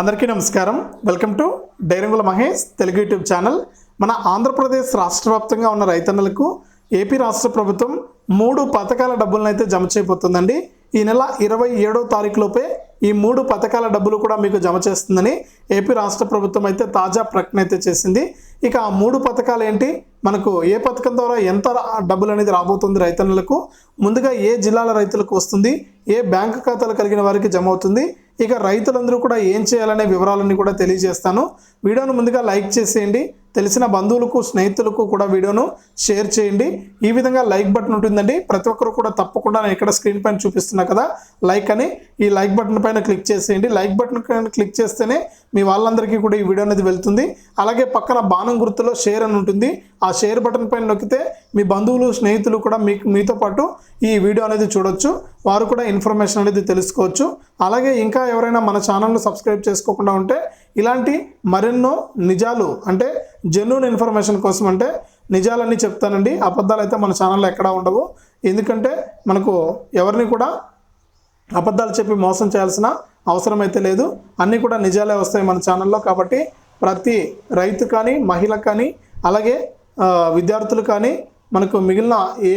అందరికీ నమస్కారం. Welcome to డైరంగుల మహేష్ తెలుగు యూట్యూబ్ ఛానల్. మన ఆంధ్రప్రదేశ్ రాష్ట్ర వ్యాప్తంగా ఉన్న రైతన్నలకు ఏపీ రాష్ట్ర ప్రభుత్వం మూడు పథకాల డబ్బులను అయితే జమ చేయబోతుందండి. ఈ నెల ఇరవై ఏడో తారీఖులోపే ఈ మూడు పథకాల డబ్బులు కూడా మీకు జమ చేస్తుందని ఏపీ రాష్ట్ర ప్రభుత్వం అయితే తాజా ప్రకటన అయితే చేసింది. ఇక ఆ మూడు పథకాలు ఏంటి? మనకు ఏ పథకం ద్వారా ఎంత డబ్బులు అనేది రాబోతుంది రైతన్నులకు? ముందుగా ఏ జిల్లాల రైతులకు వస్తుంది? ఏ బ్యాంకు ఖాతాలు కలిగిన వారికి జమ అవుతుంది? ఇక రైతులందరూ కూడా ఏం చేయాలనే వివరాలన్నీ కూడా తెలియజేస్తాను. వీడియోను ముందుగా లైక్ చేసేయండి. తెలిసిన బంధువులకు స్నేహితులకు కూడా వీడియోను షేర్ చేయండి. ఈ విధంగా లైక్ బటన్ ఉంటుందండి. ప్రతి ఒక్కరు కూడా తప్పకుండా నేను ఇక్కడ స్క్రీన్ పైన చూపిస్తున్నా కదా లైక్ అని ఈ లైక్ బటన్ పైన క్లిక్ చేసేయండి. లైక్ బటన్ పైన క్లిక్ చేస్తేనే మీ వాళ్ళందరికీ కూడా ఈ వీడియో అనేది వెళ్తుంది. అలాగే పక్కన బాణం గుర్తులో షేర్ అని ఉంటుంది. ఆ షేర్ బటన్ పైన నొక్కితే మీ బంధువులు స్నేహితులు కూడా మీకు మీతో పాటు ఈ వీడియో అనేది చూడొచ్చు. వారు కూడా ఇన్ఫర్మేషన్ అనేది తెలుసుకోవచ్చు. అలాగే ఇంకా ఎవరైనా మన ఛానల్ను సబ్స్క్రైబ్ చేసుకోకుండా ఉంటే ఇలాంటి మరెన్నో నిజాలు అంటే జెన్యున్ ఇన్ఫర్మేషన్ కోసం అంటే నిజాలన్నీ చెప్తానండి. అబద్ధాలు అయితే మన ఛానల్లో ఎక్కడా ఉండవు. ఎందుకంటే మనకు ఎవరిని కూడా అబద్ధాలు చెప్పి మోసం చేయాల్సిన అవసరం అయితే లేదు. అన్నీ కూడా నిజాలే వస్తాయి మన ఛానల్లో కాబట్టి ప్రతి రైతు కానీ మహిళ కానీ అలాగే విద్యార్థులు కానీ మనకు మిగిలిన ఏ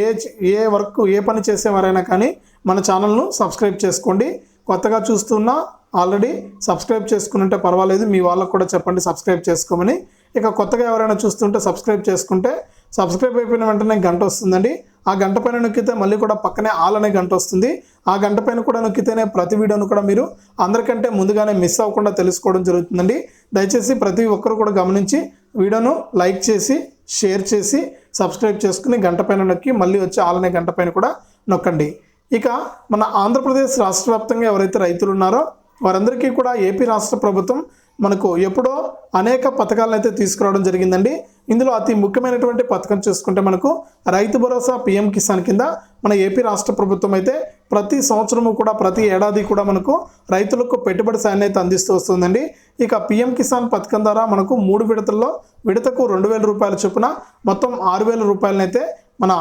ఏ వర్క్ ఏ పని చేసేవారైనా కానీ మన ఛానల్ను సబ్స్క్రైబ్ చేసుకోండి. కొత్తగా చూస్తున్నా ఆల్రెడీ సబ్స్క్రైబ్ చేసుకుంటే పర్వాలేదు మీ వాళ్ళకు కూడా చెప్పండి సబ్స్క్రైబ్ చేసుకోమని. ఇక కొత్తగా ఎవరైనా చూస్తుంటే సబ్స్క్రైబ్ చేసుకుంటే సబ్స్క్రైబ్ అయిపోయిన వెంటనే గంట వస్తుందండి. ఆ గంట పైన నొక్కితే మళ్ళీ కూడా పక్కనే ఆల్ అనే గంట వస్తుంది. ఆ గంట పైన కూడా నొక్కితేనే ప్రతి వీడియోను కూడా మీరు అందరికంటే ముందుగానే మిస్ అవ్వకుండా తెలుసుకోవడం జరుగుతుందండి. దయచేసి ప్రతి ఒక్కరు కూడా గమనించి వీడియోను లైక్ చేసి షేర్ చేసి సబ్స్క్రైబ్ చేసుకుని గంట పైన నొక్కి మళ్ళీ వచ్చి ఆల్ అనే గంట పైన కూడా నొక్కండి. ఇక మన ఆంధ్రప్రదేశ్ రాష్ట్ర వ్యాప్తంగా ఎవరైతే రైతులు ఉన్నారో వారందరికీ కూడా ఏపీ రాష్ట్ర ప్రభుత్వం మనకు ఎప్పుడో అనేక పథకాలను అయితే తీసుకురావడం జరిగిందండి. ఇందులో అతి ముఖ్యమైనటువంటి పథకం చూసుకుంటే మనకు రైతు భరోసా పిఎం కిసాన్ కింద మన ఏపీ రాష్ట్ర ప్రభుత్వం అయితే ప్రతి సంవత్సరము కూడా ప్రతి ఏడాది కూడా మనకు రైతులకు పెట్టుబడి సాయాన్ని అయితే అందిస్తూ వస్తుందండి. ఇక పిఎం కిసాన్ పథకం ద్వారా మనకు మూడు విడతల్లో విడతకు రెండు వేల రూపాయల చొప్పున మొత్తం ఆరు వేల రూపాయలనైతే మన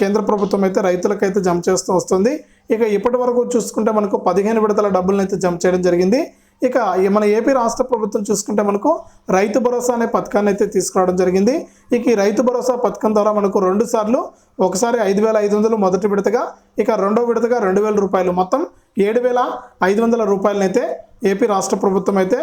కేంద్ర ప్రభుత్వం అయితే రైతులకైతే జమ చేస్తూ వస్తుంది. ఇక ఇప్పటి వరకు చూసుకుంటే మనకు పదిహేను విడతల డబ్బులను అయితే జమ చేయడం జరిగింది. ఇక మన ఏపీ రాష్ట్ర ప్రభుత్వం చూసుకుంటే మనకు రైతు భరోసా అనే పథకాన్ని అయితే తీసుకురావడం జరిగింది. ఇక ఈ రైతు భరోసా పథకం ద్వారా మనకు రెండు సార్లు ఒకసారి ఐదు వేల ఐదు వందలు మొదటి విడతగా ఇక రెండో విడతగా రెండు వేల రూపాయలు మొత్తం ఏడు వేల ఐదు వందల రూపాయలనైతే ఏపీ రాష్ట్ర ప్రభుత్వం అయితే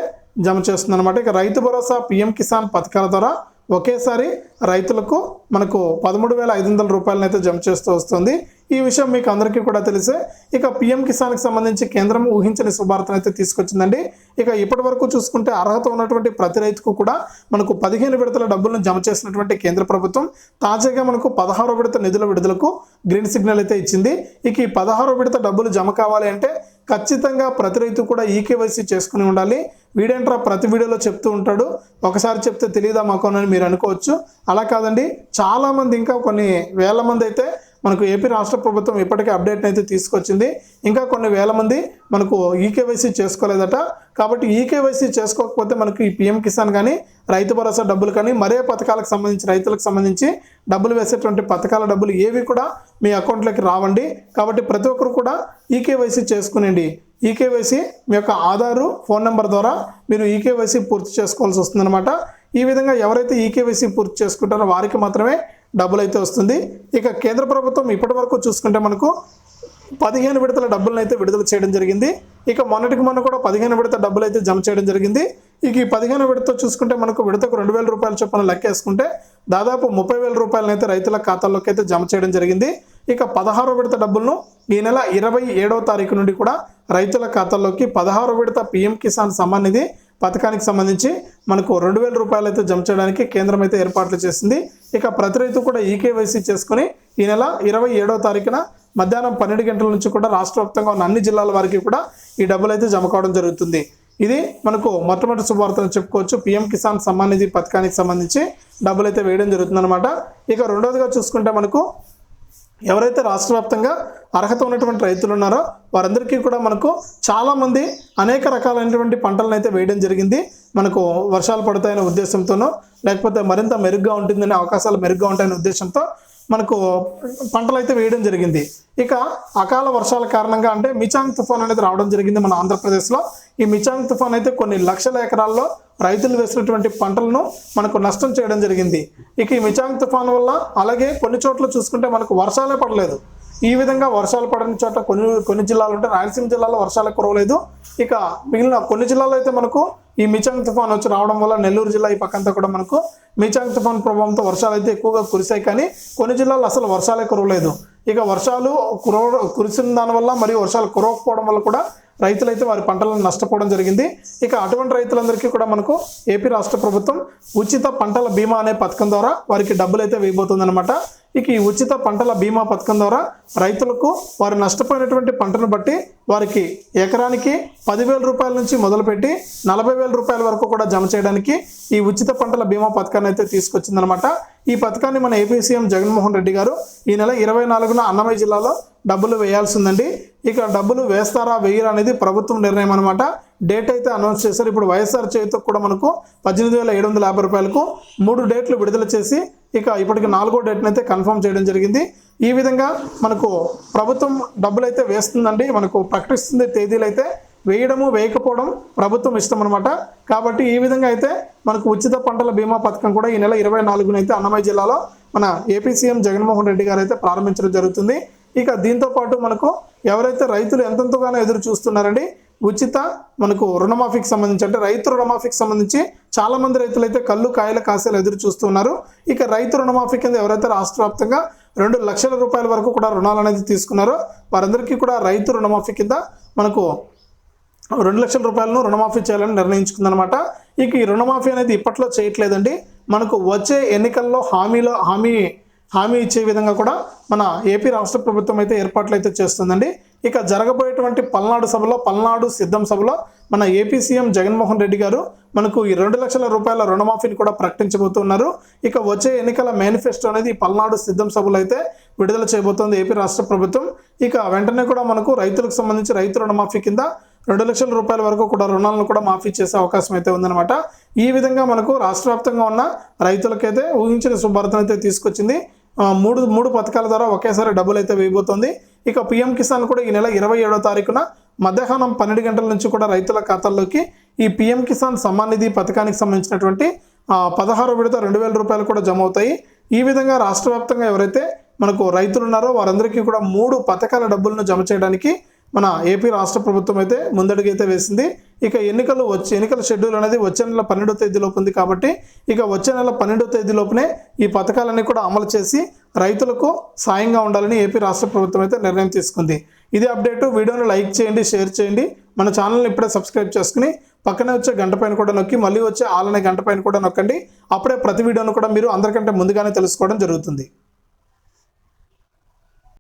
జమ చేస్తుందన్నమాట. ఇక రైతు భరోసా పిఎం కిసాన్ పథకాల ద్వారా ఒకేసారి రైతులకు మనకు పదమూడు వేల ఐదు వందల రూపాయలను అయితే జమ చేస్తూ వస్తుంది. ఈ విషయం మీకు అందరికీ కూడా తెలిసే ఇక పిఎం కిసాన్కి సంబంధించి కేంద్రం ఊహించని శుభార్తను అయితే తీసుకొచ్చిందండి. ఇక ఇప్పటి వరకు చూసుకుంటే అర్హత ఉన్నటువంటి ప్రతి రైతుకు కూడా మనకు పదిహేను విడతల డబ్బులను జమ చేసినటువంటి కేంద్ర ప్రభుత్వం తాజాగా మనకు పదహారో విడత నిధుల విడుదలకు గ్రీన్ సిగ్నల్ అయితే ఇచ్చింది. ఇక ఈ పదహారో విడత డబ్బులు జమ కావాలి అంటే ఖచ్చితంగా ప్రతి రైతు కూడా ఈకేవైసీ చేసుకుని ఉండాలి. వీడేంట్రా ప్రతి వీడియోలో చెప్తూ ఉంటాడు. ఒకసారి చెప్తే తెలియదా మాకు అని మీరు అనుకోవచ్చు. అలా కాదండి. చాలామంది ఇంకా కొన్ని వేల మంది అయితే మనకు ఏపీ రాష్ట్ర ప్రభుత్వం ఇప్పటికే అప్డేట్ అయితే తీసుకొచ్చింది. ఇంకా కొన్ని వేల మంది మనకు ఈకేవైసీ చేసుకోలేదట. కాబట్టి ఈకేవైసీ చేసుకోకపోతే మనకు ఈ పిఎం కిసాన్ కానీ రైతు భరోసా డబ్బులు కానీ మరే పథకాలకు సంబంధించి రైతులకు సంబంధించి డబ్బులు వేసేటువంటి పథకాల డబ్బులు ఏవి కూడా మీ అకౌంట్లోకి రావండి. కాబట్టి ప్రతి ఒక్కరు కూడా ఈకేవైసీ చేసుకునండి ఈకేవైసీ మీ యొక్క ఆధారు ఫోన్ నెంబర్ ద్వారా మీరు ఈకేవైసీ పూర్తి చేసుకోవాల్సి వస్తుందన్నమాట. ఈ విధంగా ఎవరైతే ఈకేవైసీ పూర్తి చేసుకుంటారో వారికి మాత్రమే డబ్బులు అయితే వస్తుంది. ఇక కేంద్ర ప్రభుత్వం ఇప్పటి వరకు చూసుకుంటే మనకు పదిహేను విడతల డబ్బులను అయితే విడుదల చేయడం జరిగింది. ఇక మొన్నటికి మొన్న కూడా పదిహేను విడత డబ్బులు అయితే జమ చేయడం జరిగింది. ఇక ఈ పదిహేను విడత చూసుకుంటే మనకు విడతకు రెండు వేల రూపాయల చొప్పున లెక్కేసుకుంటే దాదాపు ముప్పై వేల రూపాయలను అయితే రైతుల ఖాతాల్లోకి అయితే జమ చేయడం జరిగింది. ఇక పదహారో విడత డబ్బులను ఈ నెల ఇరవై ఏడవ తారీఖు నుండి కూడా రైతుల ఖాతాల్లోకి పదహారో విడత పిఎం కిసాన్ సమ్మాన్ నిధి పథకానికి సంబంధించి మనకు రెండు వేల రూపాయలు అయితే జమ చేయడానికి కేంద్రం అయితే ఏర్పాట్లు చేసింది. ఇక ప్రతి రైతు కూడా ఈకేవైసీ చేసుకుని ఈ నెల ఇరవై ఏడవ తారీఖున మధ్యాహ్నం పన్నెండు గంటల నుంచి కూడా రాష్ట్ర వ్యాప్తంగా ఉన్న అన్ని జిల్లాల వారికి కూడా ఈ డబ్బులు అయితే జమ కావడం జరుగుతుంది. ఇది మనకు మొట్టమొదటి శుభవార్తను చెప్పుకోవచ్చు. పిఎం కిసాన్ సమ్మాన్ నిధి పథకానికి సంబంధించి డబ్బులు అయితే వేయడం జరుగుతుందన్నమాట. ఇక రెండవదిగా చూసుకుంటే మనకు ఎవరైతే రాష్ట్ర వ్యాప్తంగా అర్హత ఉన్నటువంటి రైతులు ఉన్నారో వారందరికీ కూడా మనకు చాలామంది అనేక రకాలైనటువంటి పంటలను అయితే వేయడం జరిగింది. మనకు వర్షాలు పడతాయనే ఉద్దేశంతోనో లేకపోతే మరింత మెరుగ్గా ఉంటుందనే అవకాశాలు మెరుగ్గా ఉంటాయనే ఉద్దేశంతో మనకు పంటలు అయితే వేయడం జరిగింది. ఇక అకాల వర్షాల కారణంగా అంటే మిచాంగ్ తుఫాన్ అనేది రావడం జరిగింది మన ఆంధ్రప్రదేశ్లో. ఈ మిచాంగ్ తుఫాన్ అయితే కొన్ని లక్షల ఎకరాల్లో రైతులు వేసినటువంటి పంటలను మనకు నష్టం చేయడం జరిగింది. ఇక ఈ మిచాంగ్ తుఫాన్ వల్ల అలాగే కొన్ని చోట్ల చూసుకుంటే మనకు వర్షాలే పడలేదు. ఈ విధంగా వర్షాలు పడని చోట కొన్ని కొన్ని జిల్లాలు ఉంటే రాయలసీమ జిల్లాలో వర్షాలు కురవలేదు. ఇక మిగిలిన కొన్ని జిల్లాలో అయితే మనకు ఈ మిచాంగ్ తుఫాన్ వచ్చి రావడం వల్ల నెల్లూరు జిల్లా ఈ పక్కంతా కూడా మనకు మిచాంగ్ తుఫాన్ ప్రభావంతో వర్షాలు అయితే ఎక్కువగా కురిశాయి కానీ కొన్ని జిల్లాల్లో అసలు వర్షాలే కురవలేదు. ఇక వర్షాలు కురవ కురిసిన దానివల్ల మరియు వర్షాలు కురవకపోవడం వల్ల కూడా రైతులైతే వారి పంటలను నష్టపోవడం జరిగింది. ఇక అటువంటి రైతులందరికీ కూడా మనకు ఏపీ రాష్ట్ర ప్రభుత్వం ఉచిత పంటల బీమా అనే పథకం ద్వారా వారికి డబ్బులు అయితే వేయబోతుందన్నమాట. ఇక ఈ ఉచిత పంటల బీమా పథకం ద్వారా రైతులకు వారు నష్టపోయినటువంటి పంటను బట్టి వారికి ఎకరానికి పదివేల రూపాయల నుంచి మొదలుపెట్టి నలభై వేల రూపాయల వరకు కూడా జమ చేయడానికి ఈ ఉచిత పంటల బీమా పథకాన్ని అయితే తీసుకొచ్చిందనమాట ఈ పథకాన్ని మన ఏపీ సీఎం జగన్మోహన్ రెడ్డి గారు ఈ నెల ఇరవై నాలుగున అన్నమయ్య జిల్లాలో డబ్బులు వేయాల్సిందండి. ఇక డబ్బులు వేస్తారా వేయరా అనేది ప్రభుత్వం నిర్ణయం అనమాట డేట్ అయితే అనౌన్స్ చేశారు. ఇప్పుడు వైఎస్ఆర్ చేతికి కూడా మనకు పద్దెనిమిది వేల ఏడు వందల యాభై రూపాయలకు మూడు డేట్లు విడుదల చేసి ఇక ఇప్పటికి నాలుగో డేట్ని అయితే కన్ఫర్మ్ చేయడం జరిగింది. ఈ విధంగా మనకు ప్రభుత్వం డబ్బులు అయితే వేస్తుందండి. మనకు ప్రకటిస్తుంది తేదీలు అయితే వేయడము వేయకపోవడం ప్రభుత్వం ఇష్టం అనమాట కాబట్టి ఈ విధంగా అయితే మనకు ఉచిత పంటల బీమా పథకం కూడా ఈ నెల ఇరవై నాలుగునైతే అన్నమయ్య జిల్లాలో మన ఏపీ సీఎం జగన్మోహన్ రెడ్డి గారు అయితే ప్రారంభించడం జరుగుతుంది. ఇక దీంతో పాటు మనకు ఎవరైతే రైతులు ఎంతెంతగానో ఎదురు చూస్తున్నారండి ఉచిత మనకు రుణమాఫీకి సంబంధించి అంటే రైతు రుణమాఫీకి సంబంధించి చాలామంది రైతులు అయితే కళ్ళు కాయల కాసేలు ఎదురు చూస్తున్నారు. ఇక రైతు రుణమాఫీ కింద ఎవరైతే రాష్ట్ర వ్యాప్తంగా రెండు లక్షల రూపాయల వరకు కూడా రుణాలు అనేది తీసుకున్నారో వారందరికీ కూడా రైతు రుణమాఫీ కింద మనకు రెండు లక్షల రూపాయలను రుణమాఫీ చేయాలని నిర్ణయించుకుందనమాట ఇక ఈ రుణమాఫీ అనేది ఇప్పట్లో చేయట్లేదండి. మనకు వచ్చే ఎన్నికల్లో హామీలో హామీ హామీ ఇచ్చే విధంగా కూడా మన ఏపీ రాష్ట్ర ప్రభుత్వం అయితే ఏర్పాట్లు అయితే చేస్తుందండి. ఇక జరగబోయేటువంటి పల్నాడు సభలో పల్నాడు సిద్ధం సభలో మన ఏపీ సీఎం జగన్మోహన్ రెడ్డి గారు మనకు ఈ రెండు లక్షల రూపాయల రుణమాఫీని కూడా ప్రకటించబోతున్నారు. ఇక వచ్చే ఎన్నికల మేనిఫెస్టో అనేది పల్నాడు సిద్ధం సభలో అయితే విడుదల చేయబోతోంది ఏపీ రాష్ట్ర ప్రభుత్వం. ఇక వెంటనే కూడా మనకు రైతులకు సంబంధించి రైతు రుణమాఫీ కింద రెండు లక్షల రూపాయల వరకు కూడా రుణాలను కూడా మాఫీ చేసే అవకాశం అయితే ఉందన్నమాట. ఈ విధంగా మనకు రాష్ట్ర వ్యాప్తంగా ఉన్న రైతులకైతే ఊహించిన శుభారతను అయితే తీసుకొచ్చింది. మూడు మూడు పథకాల ద్వారా ఒకేసారి డబ్బులు అయితే వేయబోతోంది. ఇక పిఎం కిసాన్ కూడా ఈ నెల ఇరవై ఏడో తారీఖున మధ్యాహ్నం పన్నెండు గంటల నుంచి కూడా రైతుల ఖాతాల్లోకి ఈ పిఎం కిసాన్ సమ్మాన్ నిధి పథకానికి సంబంధించినటువంటి పదహారు విడత రెండు వేల రూపాయలు కూడా జమ అవుతాయి ఈ విధంగా రాష్ట్ర వ్యాప్తంగా ఎవరైతే మనకు రైతులు ఉన్నారో వారందరికీ కూడా మూడు పథకాల డబ్బులను జమ చేయడానికి మన ఏపీ రాష్ట్ర ప్రభుత్వం అయితే ముందడుగైతే వేసింది. ఇక ఎన్నికలు వచ్చే ఎన్నికల షెడ్యూల్ అనేది వచ్చే నెల పన్నెండో తేదీలోపు ఉంది కాబట్టి ఇక వచ్చే నెల పన్నెండో తేదీలోపునే ఈ పథకాలన్నీ కూడా అమలు చేసి రైతులకు సాయంగా ఉండాలని ఏపీ రాష్ట్ర ప్రభుత్వం అయితే నిర్ణయం తీసుకుంది. ఇది అప్డేట్. వీడియోను లైక్ చేయండి షేర్ చేయండి. మన ఛానల్ని ఇప్పుడే సబ్స్క్రైబ్ చేసుకుని పక్కనే వచ్చే గంట పైన కూడా నొక్కి మళ్ళీ వచ్చే ఆలనే గంట పైన కూడా నొక్కండి. అప్పుడే ప్రతి వీడియోను కూడా మీరు అందరికంటే ముందుగానే తెలుసుకోవడం జరుగుతుంది.